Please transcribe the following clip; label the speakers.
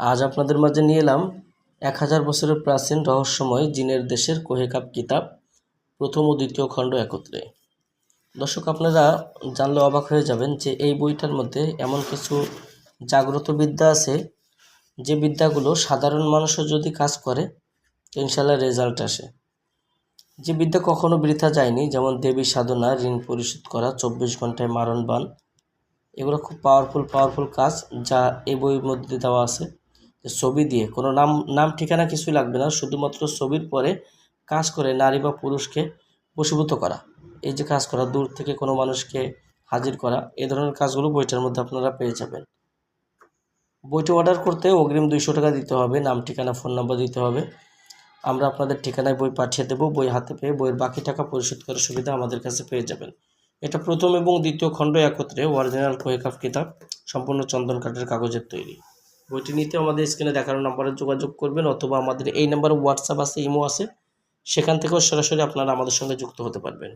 Speaker 1: আজ আপনাদের মাঝে নিয়ে এলাম এক হাজার বছরের প্রাচীন রহস্যময় জিনের দেশের কোহেকাপ কিতাব, প্রথম ও দ্বিতীয় খণ্ড একত্রে। দর্শক, আপনারা জানলে অবাক হয়ে যাবেন যে এই বইটার মধ্যে এমন কিছু জাগ্রত বিদ্যা আছে, যে বিদ্যাগুলো সাধারণ মানুষও যদি কাজ করে ইনশাল্লাহ রেজাল্ট আসে। যে বিদ্যা কখনো বৃথা যায়নি, যেমন দেবী সাধনা, ঋণ পরিশোধ করা, চব্বিশ ঘন্টায় মারণ বান এগুলো খুব পাওয়ারফুল পাওয়ারফুল কাজ যা এই বইয়ের মধ্যে দেওয়া আছে। ছবি দিয়ে, কোনো নাম নাম ঠিকানা কিছুই লাগবে না, শুধুমাত্র ছবির পরে কাজ করে নারী বা পুরুষকে বশীভূত করা। এই যে কাজ করা, দূর থেকে কোনো মানুষকে হাজির করা, এ ধরনের কাজগুলো বইটার মধ্যে আপনারা পেয়ে যাবেন। বইটি অর্ডার করতে অগ্রিম দুইশো টাকা দিতে হবে, নাম, ঠিকানা, ফোন নাম্বার দিতে হবে। আমরা আপনাদের ঠিকানায় বই পাঠিয়ে দেবো, বই হাতে পেয়ে বইয়ের বাকি টাকা পরিশোধ করার সুবিধা আমাদের কাছে পেয়ে যাবেন। এটা প্রথম এবং দ্বিতীয় খণ্ড একত্রে অরিজিনাল কোয়েকাফ কিতাব, সম্পূর্ণ চন্দন কাঠের কাগজের তৈরি। বইটি নিতে আমাদের স্ক্রিনে দেখানো নাম্বারে যোগাযোগ করবেন অথবা আমাদের এই নাম্বারে হোয়াটসঅ্যাপ আছে ইমো আছে, সেখান থেকেও সরাসরি আপনারা আমাদের সঙ্গে যুক্ত হতে পারবেন।